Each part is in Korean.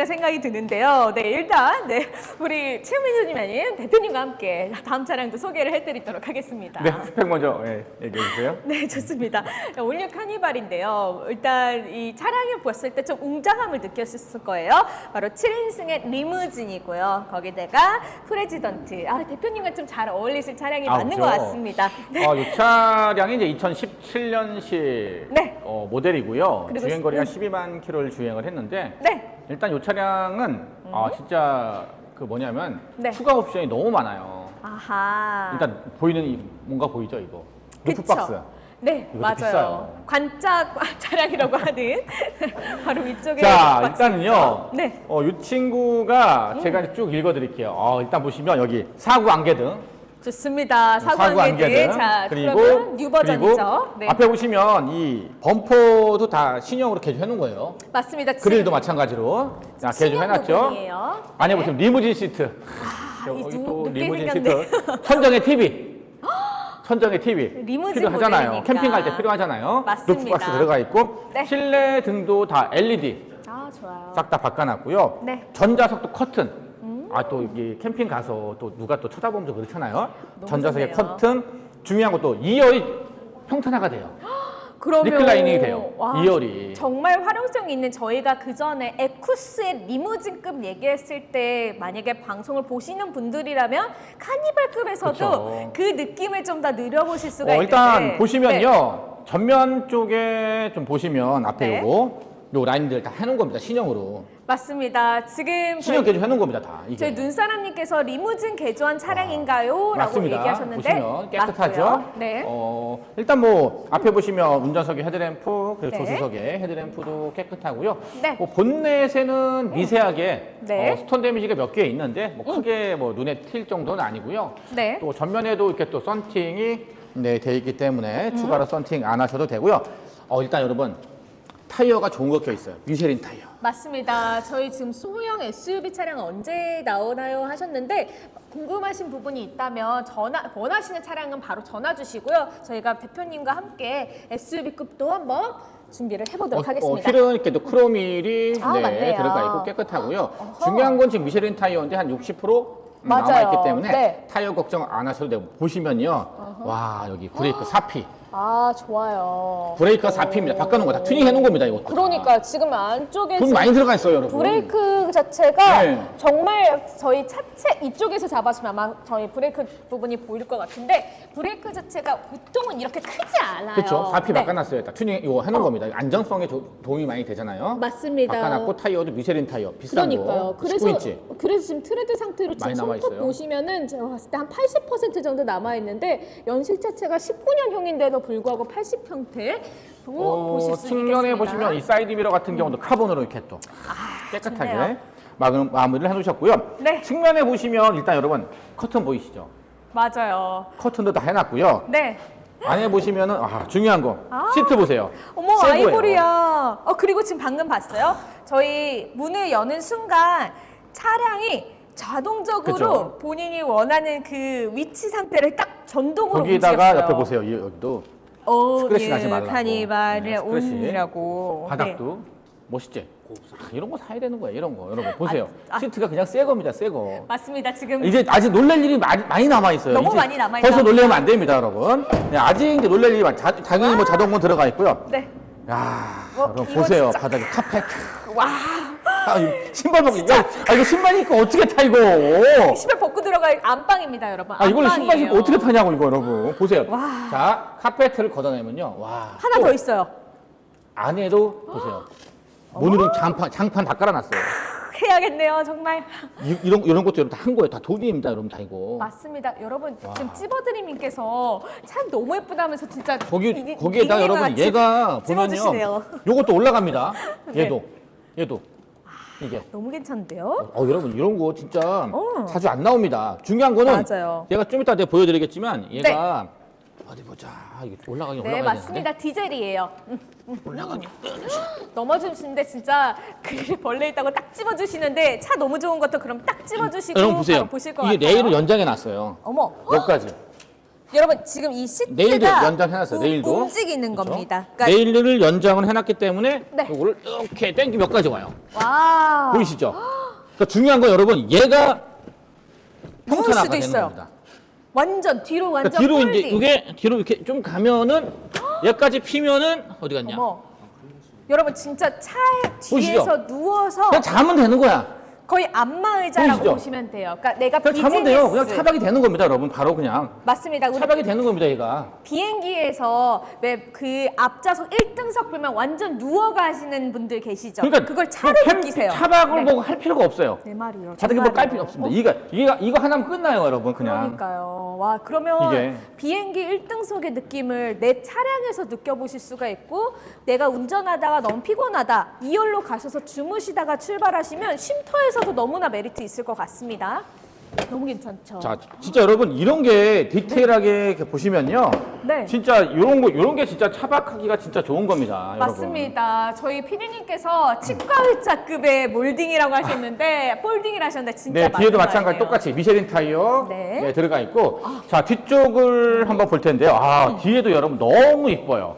아니라 생각이 드는데요. 네, 일단 네, 우리 최민수님 아닌 대표님과 함께 다음 차량도 소개를 해드리도록 하겠습니다. 네, 스펙 먼저 예, 얘기해 주세요. 네, 좋습니다. 올뉴 카니발인데요. 일단 이 차량을 봤을 때 좀 웅장함을 느꼈을 거예요. 바로 7인승의 리무진이고요. 거기다가 프레지던트. 아, 대표님과 좀 잘 어울리실 차량이 아, 맞는 그죠. 것 같습니다. 네. 어, 이 차량이 이제 2017년식 네. 어, 모델이고요. 그리고 주행 거리가 음. 12만 킬로를 주행을 했는데 네. 일단 이 차량은 아, 진짜 그 뭐냐면 네. 추가 옵션이 너무 많아요. 아하. 일단 보이는 이 뭔가 보이죠 이거 그쵸? 루프박스. 네, 이것도 맞아요. 비싸요. 관짝 차량이라고 하는 바로 위쪽에 자 박스 일단은요. 네. 어, 이 친구가 제가 쭉 읽어드릴게요. 어, 일단 보시면 여기 사구 안개등, 좋습니다. 사구 사구 안개등. 자, 그리고 뉴 버전이죠. 네. 앞에 보시면 이 범퍼도 다 신형으로 개조해 놓은 거예요. 맞습니다. 그릴도 마찬가지로 자 신형 개조해 놨죠. 부분이에요. 안에 네. 보시면 리무진 시트. 아, 이 여기 두- 또 리무진 생겼네. 시트. 천정에 TV. 천정에 TV. 리무진 필요하잖아요. 모델이니까. 캠핑 갈 때 필요하잖아요. 맞습니다. 루프박스 들어가 있고 네. 실내 등도 다 LED 아, 좋아요. 싹 다 바꿔놨고요. 네. 전자석도 커튼. 아 또 이게 캠핑 가서 또 누가 또 쳐다보면 좀 그렇잖아요. 너무 좋네요. 커튼. 중요한 것도 2열이 평탄화가 돼요. 그러면 리클라이닝이 돼요. 와, 이열이. 정말 활용성 있는 저희가 그 전에 에쿠스의 리무진급 얘기했을 때 만약에 방송을 보시는 분들이라면 카니발급에서도 그쵸. 그 느낌을 좀 더 느려보실 수가 어, 있는데 일단 보시면요. 전면 쪽에 좀 보시면 앞에 네. 요거 요 라인들 다 해놓은 겁니다. 신형으로. 네, 맞습니다. 지금 신형 저희, 개조 해 놓은 겁니다. 다 이게. 저희 눈사람님께서 리무진 개조한 차량인가요? 라고 맞습니다. 얘기하셨는데 보시면 깨끗하죠. 맞고요. 네. 어, 일단 뭐 앞에 보시면 운전석에 헤드램프 그리고 네. 조수석에 헤드램프도 깨끗하고요. 네. 뭐 본넷에는 미세하게 네. 음. 어, 스톤 데미지가 몇 개 있는데 뭐 크게 뭐 눈에 띌 정도는 아니고요. 네. 또 전면에도 이렇게 또 썬팅이 네, 돼 있기 음. 때문에 추가로 썬팅 안 하셔도 되고요. 어, 일단 여러분 타이어가 좋은 거 껴 있어요. 미쉐린 타이어. 맞습니다. 저희 지금 소형 SUV 차량 언제 나오나요 하셨는데 궁금하신 부분이 있다면 전화 원하시는 차량은 바로 전화 주시고요. 저희가 대표님과 함께 SUV급도 한번 준비를 해보도록 하겠습니다. 어, 휠은 이렇게 또 크로밀이 아, 네, 맞네요. 들어가 있고 깨끗하고요. 어허. 중요한 건 지금 미쉐린 타이어인데 한 60% 맞아요. 남아있기 때문에 네. 타이어 걱정 안 하셔도 되고 보시면요. 와 여기 브레이크 사피. 아 좋아요. 브레이크가 사피입니다. 바꿔놓은 거다 튜닝 해놓은 겁니다. 이것도. 그러니까 지금 안쪽에 돈 지금 많이 들어가 있어요, 여러분. 브레이크 자체가 네. 정말 저희 차체 이쪽에서 잡아주면 아마 저희 브레이크 부분이 보일 것 같은데 브레이크 자체가 보통은 이렇게 크지 않아요. 그렇죠. 사피 네. 바꿔놨어요. 다 튜닝 이거 해놓은 겁니다. 안정성에 도, 도움이 많이 되잖아요. 맞습니다. 바꿔놨고 타이어도 미쉐린 타이어 비싼 그러니까요. 거. 그래서 19인치. 그래서 지금 트레드 상태로 지금 많이 남아 손톱 있어요. 보시면은 제가 봤을 때 한 80% 정도 남아 있는데 연식 자체가 19년형인데도 불구하고 80평대 어, 보실 수 측면에 있겠습니다. 보시면 이 사이드 미러 같은 경우도 카본으로 이렇게 또 깨끗하게 좋네요. 마무리를 해놓으셨고요. 네. 측면에 보시면 일단 여러분 커튼 보이시죠? 맞아요. 커튼도 다 해놨고요. 네. 안에 보시면은 아 중요한 거 아. 시트 보세요. 어머 새 거예요. 아이보리야. 어 그리고 지금 방금 봤어요? 저희 문을 여는 순간 차량이 자동적으로 그죠. 본인이 원하는 그 위치 상태를 딱 전동으로 거기다가 움직였어요. 옆에 보세요. 이- 여기도 어, 스크래치 예, 나지 말라고. 카니발의 네, 스크래치. 온이라고. 바닥도 멋있지? 아, 이런 거 사야 되는 거예요. 이런 거 여러분 보세요. 아, 아. 시트가 그냥 새 겁니다. 새 거. 네. 맞습니다. 지금 이제 아직 놀랄 일이 많이, 많이 남아 있어요. 너무 많이 남아있다. 벌써 놀라면 안 됩니다, 여러분. 네, 아직 이제 놀랄 일이 많. 자, 당연히 뭐 자동문 들어가 있고요. 네. 야, 어, 여러분 이거 보세요. 진짜- 바닥에 카펫. 와 아, 이 신발 벗기. 야, 아, 이거 신발 입고 어떻게 타 이거? 신발 벗고 들어갈 안방입니다, 여러분. 아, 이걸 신발 안방이에요. 신고 어떻게 타냐고 이거 여러분. 보세요. 와. 자, 카페트를 걷어내면요. 와. 하나 또 더 있어요. 안에도 보세요. 문으로 장판 장판 다 깔아놨어요. 해야겠네요, 정말. 이, 이런 이런 것도 여러분 다 한 거예요. 다 돈입니다, 여러분 다 이거. 맞습니다. 여러분 와. 지금 찌버드님께서 참 너무 예쁘다면서 진짜 거기 이- 이- 거기에다 여러분 같이 얘가 찝어주시네요. 보면요. 요것도 올라갑니다. 네. 얘도 얘도 이게. 너무 괜찮은데요? 어 여러분 이런 거 진짜 어. 자주 안 나옵니다. 중요한 거는 맞아요. 얘가 좀 이따 내가 보여드리겠지만 얘가 어디 보자. 이게 올라가긴 네, 올라가야 맞습니다. 디젤이에요. 음, 되는데 올라가긴. 넘어주시는데 진짜 그릴에 벌레 있다고 딱 찝어주시는데 차 너무 좋은 것도 그럼 딱 찝어주시고 여러분 보세요. 바로 보실 것 이게 같아요. 레일을 연장해 놨어요. 어머, 여기까지. 여러분 지금 이 시트가 네일도 연장해놨어요. 우- 네일도 움직이는 그렇죠? 겁니다. 그러니까 네일을 연장을 해놨기 때문에 네. 이거를 이렇게 땡기 몇 가지 와요. 와 보이시죠? 그러니까 중요한 건 여러분 얘가 누울 평탄화가 수도 되는 있어요. 겁니다. 완전 뒤로 그러니까 완전 뒤로. 이제 이게 뒤로 이렇게 좀 가면은 얘까지 피면은 어디 갔냐? 어머. 여러분 진짜 차 보이시죠? 뒤에서 누워서 그냥 자면 되는 거야. 거의 안마 의자라고 보이시죠? 보시면 돼요. 그러니까 내가 그냥 비즈니스 자면 돼요. 그냥 차박이 되는 겁니다, 여러분. 바로 그냥 맞습니다. 우리 차박이 되는 겁니다, 얘가. 비행기에서 왜 그 앞좌석 1등석 보면 완전 누워 가시는 분들 계시죠? 그러니까 그걸 차로 그 캠- 느끼세요. 차박을 네. 보고 할 필요가 없어요. 내 말이요. 바닥에 뭐깔 필요 없습니다. 이거 이거 이거 하나면 끝나요, 여러분. 그냥. 그러니까요. 와 그러면 이게. 비행기 1등석의 느낌을 내 차량에서 느껴보실 수가 있고 내가 운전하다가 너무 피곤하다 2열로 가셔서 주무시다가 출발하시면 쉼터에서 도 너무나 메리트 있을 것 같습니다. 너무 괜찮죠? 자, 진짜 여러분 이런 게 디테일하게 이렇게 보시면요. 네. 진짜 이런 거 이런 게 진짜 차박하기가 진짜 좋은 겁니다, 여러분. 맞습니다. 저희 피디님께서 치과 의자급의 몰딩이라고 하셨는데 폴딩이라 하셨는데 진짜 네, 뒤에도 맞는 마찬가지. 똑같이 미쉐린 타이어 네. 네, 들어가 있고 자 뒤쪽을 한번 볼 텐데요. 아 뒤에도 여러분 너무 이뻐요.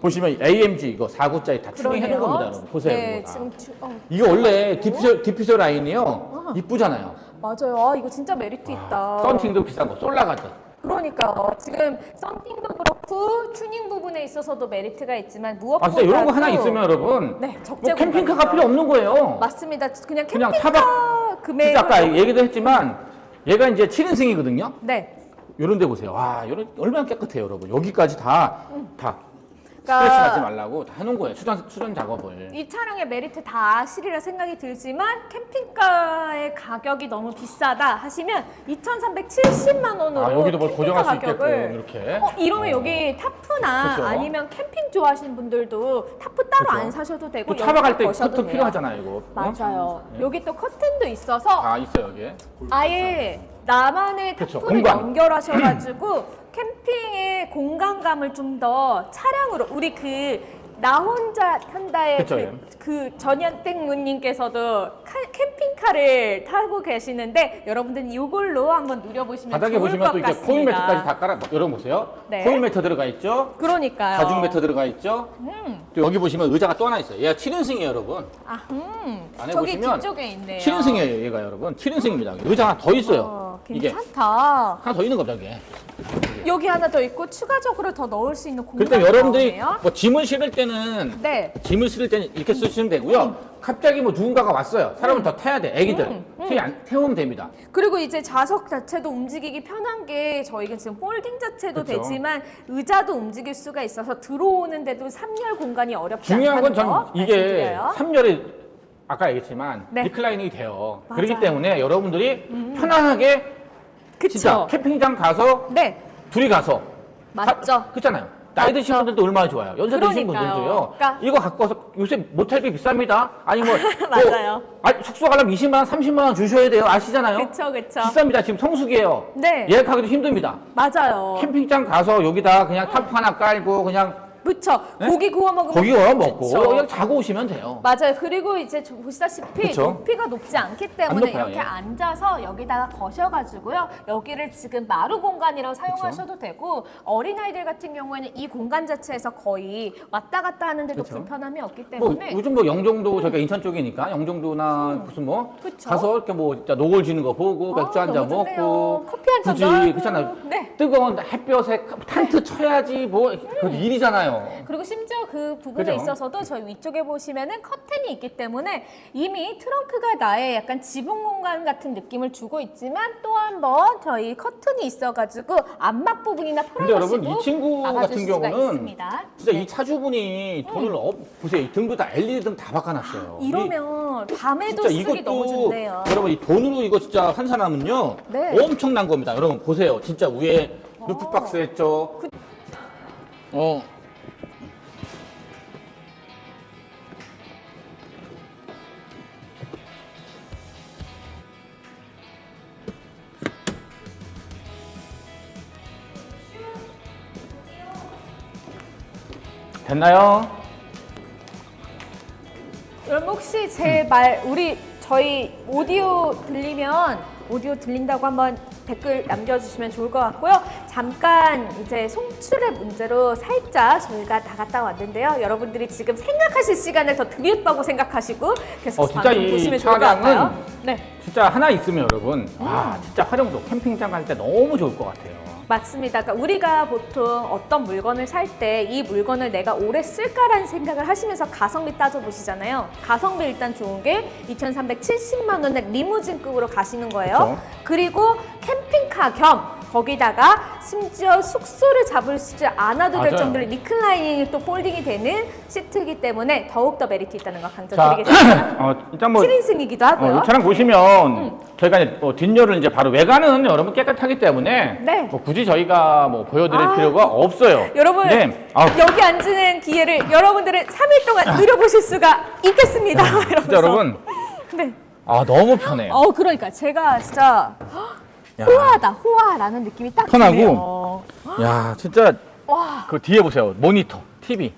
보시면 AMG 이거 4구짜리 다 추경해 놓은. 겁니다, 여러분. 보세요. 네, 이거 다. 지금 주- 어, 이거 원래 디퓨저 디퓨저 라인이요 이쁘잖아요. 맞아요. 아, 이거 진짜 메리트 있다. 썬팅도 비싸고 솔라가드. 그러니까요. 지금 썬팅도 그렇고 튜닝 부분에 있어서도 메리트가 있지만 아 무엇보다도 진짜 이런 거 하나 있으면 여러분 네, 적재 뭐 캠핑카가 공간이죠. 필요 없는 거예요. 맞습니다. 그냥 그냥 캠핑카 타박- 금액 진짜 아까 얘기도 했지만 얘가 이제 7인승이거든요. 네. 이런 데 보세요. 와, 이런 얼마나 깨끗해요, 여러분. 여기까지 다, 다 스트레스 받지 말라고 다 해놓은 거예요. 수전, 수전 작업을. 이 차량의 메리트 다 아시리라 생각이 들지만 캠핑카의 가격이 너무 비싸다 하시면 2,370만 원으로 아, 여기도 뭘 캠핑카 고정할 수 가격을 이렇게. 어, 이러면 여기 타프나 그쵸. 아니면 캠핑 좋아하시는 분들도 타프 따로 그쵸. 안 사셔도 되고 또 차박할 때 커튼. 필요하잖아요, 이거. 어? 맞아요. 네. 여기 또 커튼도 있어서 다 있어요, 여기. 아예 나만의 그쵸, 타프를 공간. 연결하셔가지고 캠핑의 공간감을 좀 더 차량으로 우리 그 나 혼자 탄다의 그쵸, 그, 예. 그 전현땡무님께서도 카- 캠핑카를 타고 계시는데 여러분들은 이걸로 한번 누려보시면 바닥에 좋을 보시면 것 또 이제 같습니다. 코일 매트까지 다 깔아, 여러분 보세요. 네. 코일 매트 들어가 있죠. 그러니까요. 가죽 매트 들어가 있죠. 음. 또 여기 보시면 의자가 또 하나 있어요. 얘가 7인승이에요, 여러분. 아, 음. 안에 저기 보시면 뒤쪽에 있네요. 7인승이에요, 얘가 여러분. 7인승입니다. 의자 하나 더 있어요. 괜찮다. 하나 더 있는 겁니다, 이게. 여기 하나 더 있고 추가적으로 더 넣을 수 있는 공간이 그러니까 여러분들이 나오네요. 뭐 짐을 실을 때는 네. 짐을 실을 때는 이렇게 쓰시면 되고요. 갑자기 뭐 누군가가 왔어요. 사람을 더 태야 돼. 애기들. 음, 음. 태안 태우면 됩니다. 그리고 이제 좌석 자체도 움직이기 편한 게 저희가 지금 폴딩 자체도 그쵸. 되지만 의자도 움직일 수가 있어서 들어오는데도 3열 공간이 어렵지 중요한 건 않다는 전거 이게 말씀드려요. 3열에 아까 얘기했지만 네. 리클라이닝이 돼요. 맞아요. 음. 그렇기 때문에 여러분들이 편안하게 진짜 그쵸? 캠핑장 가서 네, 둘이 가서 맞죠. 가- 그렇잖아요. 나이 드신. 분들도 얼마나 좋아요. 연세 드신 그러니까요. 분들도요. 그러니까- 이거 갖고 와서 요새 모텔비 비쌉니다. 아니 뭐 맞아요. 또, 아니, 숙소 가려면 20만 원, 30만 원 주셔야 돼요. 아시잖아요. 그쵸, 그쵸. 비쌉니다. 지금 성수기예요. 네. 예약하기도 힘듭니다. 맞아요. 캠핑장 가서 여기다 그냥 타프 하나 깔고 그냥 그쵸. 네? 고기 구워 먹으면 고기 구워 먹고 좋죠. 그냥 자고 오시면 돼요. 맞아요. 그리고 이제 저- 보시다시피 그쵸. 높이가 높지 않기 때문에 높아요, 이렇게 예. 앉아서 여기다가 거셔가지고요. 여기를 지금 마루 공간이라고 사용하셔도 되고 어린아이들 같은 경우에는 이 공간 자체에서 거의 왔다 갔다 하는데도 그쵸. 불편함이 없기 뭐 때문에 요즘 뭐 영종도 저희가 인천 쪽이니까 영종도나 무슨 뭐 네. 그쵸. 가서 이렇게 뭐 진짜 노을 지는 거 보고 아, 맥주 한잔 너무 좋네요. 먹고 커피 한잔 굳이 놔두고. 그렇잖아요. 네. 뜨거운 햇볕에 텐트 쳐야지 뭐 그 일이잖아요. 그리고 심지어 그 부분에 그죠? 있어서도 저희 위쪽에 보시면은 커튼이 있기 때문에 이미 트렁크가 나의 약간 지붕 공간 같은 느낌을 주고 있지만 또 한번 저희 커튼이 있어가지고 안막 부분이나 근데 여러분 이 친구 같은 경우는. 진짜 네. 이 차주분이 돈을 어, 보세요. 이 등도 다 LED 등 다 바꿔놨어요. 이- 이러면 밤에도 진짜 쓰기 너무 이것도 좋네요. 여러분 이 돈으로 이거 진짜 환산하면요 네. 엄청난 겁니다. 여러분 보세요. 진짜 위에 루프박스 했죠. 그- 어. 됐나요? 여러분 혹시 제 말 우리 저희 오디오 들리면 오디오 들린다고 한번 댓글 남겨주시면 좋을 것 같고요. 잠깐 이제 송출의 문제로 살짝 저희가 다 갔다 왔는데요. 여러분들이 지금 생각하실 시간을 더 드렸다고 생각하시고 계속 어, 진짜 방송 이 보시면 좋을 것 차량은 같아요. 네. 진짜 하나 있으면 여러분, 아, 진짜 활용도 캠핑장 갈 때 너무 좋을 것 같아요. 맞습니다. 그러니까 우리가 보통 어떤 물건을 살 때 이 물건을 내가 오래 쓸까라는 생각을 하시면서 가성비 따져보시잖아요. 가성비 일단 좋은 게 2,370만 원의 리무진급으로 가시는 거예요. 그쵸. 그리고 캠핑카 겸 거기다가 심지어 숙소를 잡을 수 않아도 될 맞아요. 정도로 리클라이닝이 또 폴딩이 되는 시트이기 때문에 더욱더 메리트 있다는 거 자, 강조드리겠습니다. 어, 일단 뭐 7인승이기도 하고요. 어, 이 차량 보시면 저희가 이제 뭐 뒷열을 이제 바로 외관은 여러분 깨끗하기 때문에 네. 뭐 굳이 저희가 뭐 보여드릴 아. 필요가 없어요. 여러분 네. 아, 여기 앉는 기회를 여러분들은 3일 동안 누려보실 수가 있겠습니다. 이러면서. 진짜 여러분, 네. 아 너무 편해요. 어 그러니까 제가 진짜 야, 호화다 호화라는 느낌이 딱 편하고. 드네요. 야, 진짜 와 그 뒤에 보세요. 모니터, TV.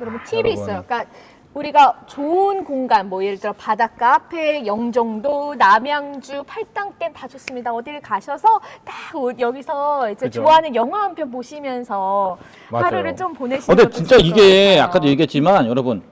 여러분 팁이 여러분. 있어요. 그러니까 우리가 좋은 공간 뭐 예를 들어 바닷가 앞에 영종도 남양주 팔당댐 다 좋습니다. 어디를 가셔서 딱 오- 여기서 이제 그죠. 좋아하는 영화 한 편 보시면서 맞아요. 하루를 좀 어, 보내시는 근데 것도 진짜 좋을 것 이게 같아요. 아까도 얘기했지만 여러분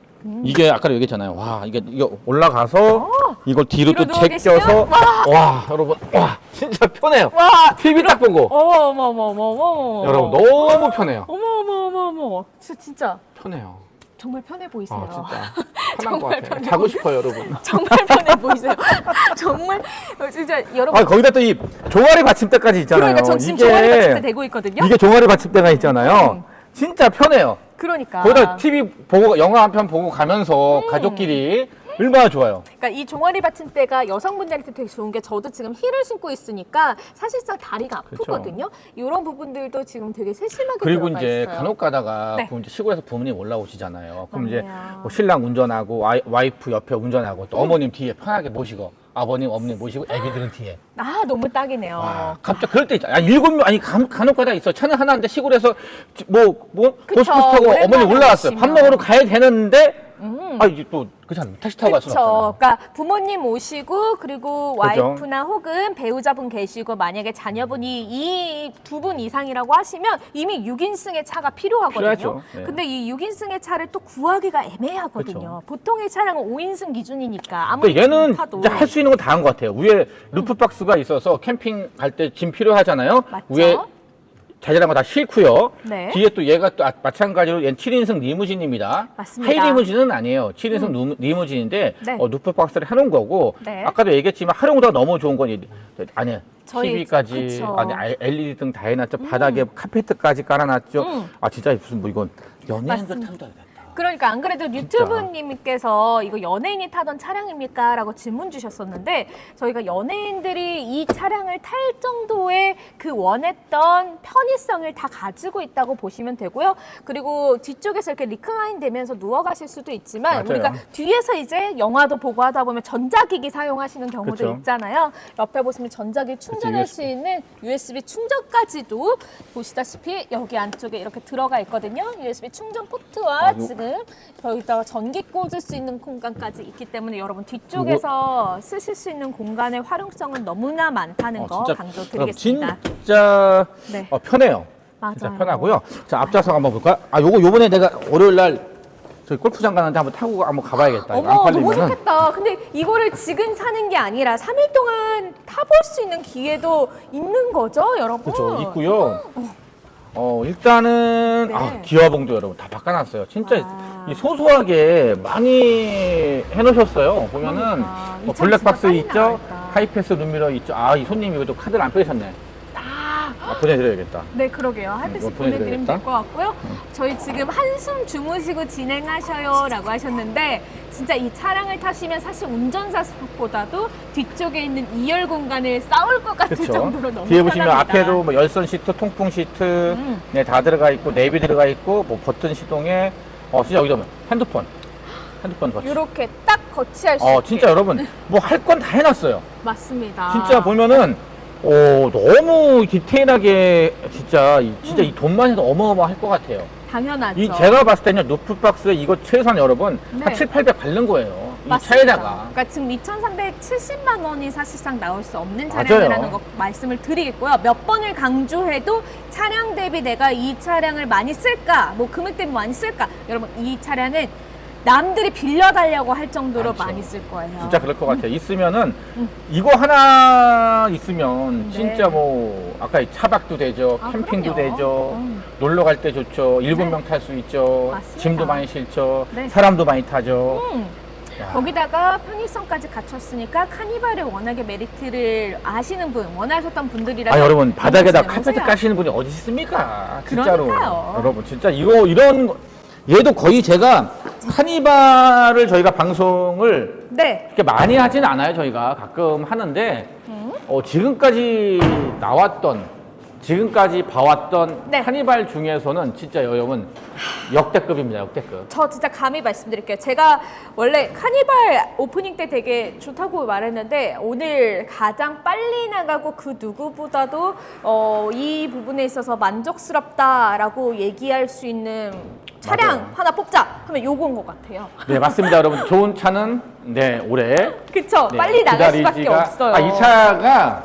이게 아까도 얘기했잖아요. 와 이게 이거 올라가서 이걸 뒤로 또 어. 뒤로 누워 제껴서 계시면? 와 여러분 와 진짜 편해요. 와 TV 딱 보고 어머 어머 어머 어머 여러분 너무 편해요. 어머 어머 어머 어머 진짜, 진짜 편해요. 정말 편해 보이세요. 아 진짜 편한 것 정말 같아요. 편해 자고 싶어요 여러분. 정말 편해 보이세요. 정말 어, 진짜 여러분 아 거기다 또 이 종아리 받침대까지 있잖아요. 그러니까 전 지금 종아리 받침대 대고 있거든요. 이게 종아리 받침대가 있잖아요. 음. 진짜 편해요. 그러니까 거기다 TV 보고 영화 한 편 보고 가면서 가족끼리 얼마나 좋아요. 그러니까 이 종아리 받침대가 여성분들한테 되게 좋은 게 저도 지금 힐을 신고 있으니까 사실상 다리가 아프거든요. 이런 부분들도 지금 되게 세심하게 그리고 들어가 이제 있어요. 간혹 가다가 네. 그 이제 시골에서 부모님 올라오시잖아요. 그럼 이제 맞네요. 뭐 신랑 운전하고 와이, 와이프 옆에 운전하고 또 어머님 뒤에 편하게 모시고 아버님 어머님 모시고 애기들은 뒤에. 아 너무 딱이네요. 와, 갑자기 그럴 때 있잖아. 아, 일곱 명 아니 간, 간혹 가다 있어. 차는 하나인데 시골에서 뭐뭐 그쵸. 고스트 타고 오랜만에 어머니 올라왔어요. 밥 오시면. 먹으러 가야 되는데 음. 아 이제 또 그렇잖아. 택시 타고 갈 수는 그렇죠. 없잖아. 그러니까 부모님 오시고 그리고 그죠. 와이프나 혹은 배우자분 계시고 만약에 자녀분이 이 두 분 이상이라고 하시면 이미 6인승의 차가 필요하거든요. 필요하죠. 네. 근데 이 6인승의 차를 또 구하기가 애매하거든요. 그쵸. 보통의 차량은 5인승 기준이니까 아무리 근데 얘는 타도 이제 할 수 있는 건 다 한 것 같아요. 위에 루프 박스가 있어서 캠핑 갈 때 짐 필요하잖아요. 맞죠? 위에 자잘한 거다 싣고요. 네. 뒤에 또 얘가 또 아- 마찬가지로 얘는 7인승 리무진입니다. 맞습니다. 음. 하이 리무진은 아니에요. 7인승 루- 리무진인데 네. 어, 루프 박스를 해놓은 거고 네. 아까도 얘기했지만 활용도가 너무 좋은 건 안에 저희- TV까지 그쵸. 안에 아- LED 등 다 해놨죠. 바닥에 카페트까지 깔아놨죠. 음. 아 진짜 무슨 뭐 이건 연예인들 맞습니다. 그러니까 안 그래도 유튜브님께서 이거 연예인이 타던 차량입니까? 라고 질문 주셨었는데 저희가 연예인들이 이 차량을 탈 정도의 그 원했던 편의성을 다 가지고 있다고 보시면 되고요. 그리고 뒤쪽에서 이렇게 리클라인 되면서 누워 가실 수도 있지만 맞아요. 우리가 뒤에서 이제 영화도 보고 하다 보면 전자기기 사용하시는 경우도 그쵸. 있잖아요. 옆에 보시면 전자기기 충전할 수 있는 USB 충전까지도 보시다시피 여기 안쪽에 이렇게 들어가 있거든요. USB 충전 포트와 아, 요- 지금 여기다가 전기 꽂을 수 있는 공간까지 있기 때문에 여러분 뒤쪽에서 쓰실 수 있는 공간의 활용성은 너무나 많다는 어, 거 진짜- 강조드리겠습니다. 진짜 네. 어, 편해요. 진짜 맞아요. 편하고요. 자 앞좌석 한번 볼까요? 아 요거 요번에 내가 월요일 날 저희 골프장 가는데 한번 타고 한번 가봐야겠다. 이거 어머 너무 팔리면은 좋겠다. 근데 이거를 지금 사는 게 아니라 3일 동안 타볼 수 있는 기회도 있는 거죠, 여러분? 그렇죠. 있고요. 어 일단은 네. 아, 기어봉도 여러분 다 바꿔놨어요. 진짜 아. 이 소소하게 많이 해놓으셨어요. 보면은 그러니까. 뭐 블랙박스 진짜 빨리 있죠. 하이패스 룸미러 있죠. 아 이 손님이 이것도 카드를 안 빼셨네. 보내드려야겠다. 네, 그러게요. 핫피스 이거 보내드리면 보내드려야겠다. 될 것 같고요. 저희 지금 한숨 주무시고 진행하셔요 라고 하셨는데 진짜 이 차량을 타시면 사실 운전사 수보다도 뒤쪽에 있는 2열 공간을 싸울 것 같을 그렇죠. 정도로 너무 뒤에 보시면 편합니다. 앞에도 뭐 열선 시트, 통풍 시트, 음. 네, 다 들어가 있고 내비 들어가 있고 뭐 버튼 시동에 어 진짜 여기다 뭐 핸드폰, 핸드폰 버튼. 이렇게 딱 거치할 수어 있게 진짜 여러분 뭐 할 건 다 해놨어요. 맞습니다. 진짜 보면은 어 너무 디테일하게 진짜 이- 진짜 이 돈만 해도 어마어마할 것 같아요. 당연하죠. 이 제가 봤을 때는 루프박스 이거 최소한 여러분 네. 한 7, 800 바른 거예요. 이 맞습니다. 차에다가 그러니까 지금 2,370만 원이 사실상 나올 수 없는 맞아요. 차량이라는 거 말씀을 드리겠고요. 몇 번을 강조해도 차량 대비 내가 이 차량을 많이 쓸까, 뭐 금액 대비 많이 쓸까. 여러분 이 차량은 남들이 빌려달라고 할 정도로 많죠. 많이 쓸 거예요. 진짜 그럴 것 같아요. 있으면은 음. 이거 하나 있으면 네. 진짜 뭐 아까 차박도 되죠, 아, 캠핑도 그럼요. 되죠, 음. 놀러 갈 때 좋죠, 일곱 네. 명탈 수 있죠, 맞습니다. 짐도 많이 실죠, 네. 사람도 많이 타죠. 음. 야, 거기다가 편의성까지 갖췄으니까 카니발의 워낙에 메리트를 아시는 분, 원하셨던 분들이라 아 여러분 바닥에다 카페트 까시는 분이 어디 있습니까? 진짜로 그러니까요. 여러분 진짜 이거 이런 거- 얘도 거의 제가 카니발을 저희가 방송을 네. 그렇게 많이 하진 않아요 저희가 가끔 하는데 음. 어, 지금까지 나왔던 지금까지 봐왔던 네. 카니발 중에서는 진짜 여러분 역대급입니다 역대급 저 진짜 감히 말씀드릴게요. 제가 원래 카니발 오프닝 때 되게 좋다고 말했는데 오늘 가장 빨리 나가고 그 누구보다도 어, 이 부분에 있어서 만족스럽다라고 얘기할 수 있는 차량 맞아요. 하나 뽑자 하면 요건 것 같아요. 네 맞습니다 여러분 좋은 차는 네 올해 그쵸? 네, 빨리 나갈 수밖에 기다리지가- 없어요. 아, 이 차가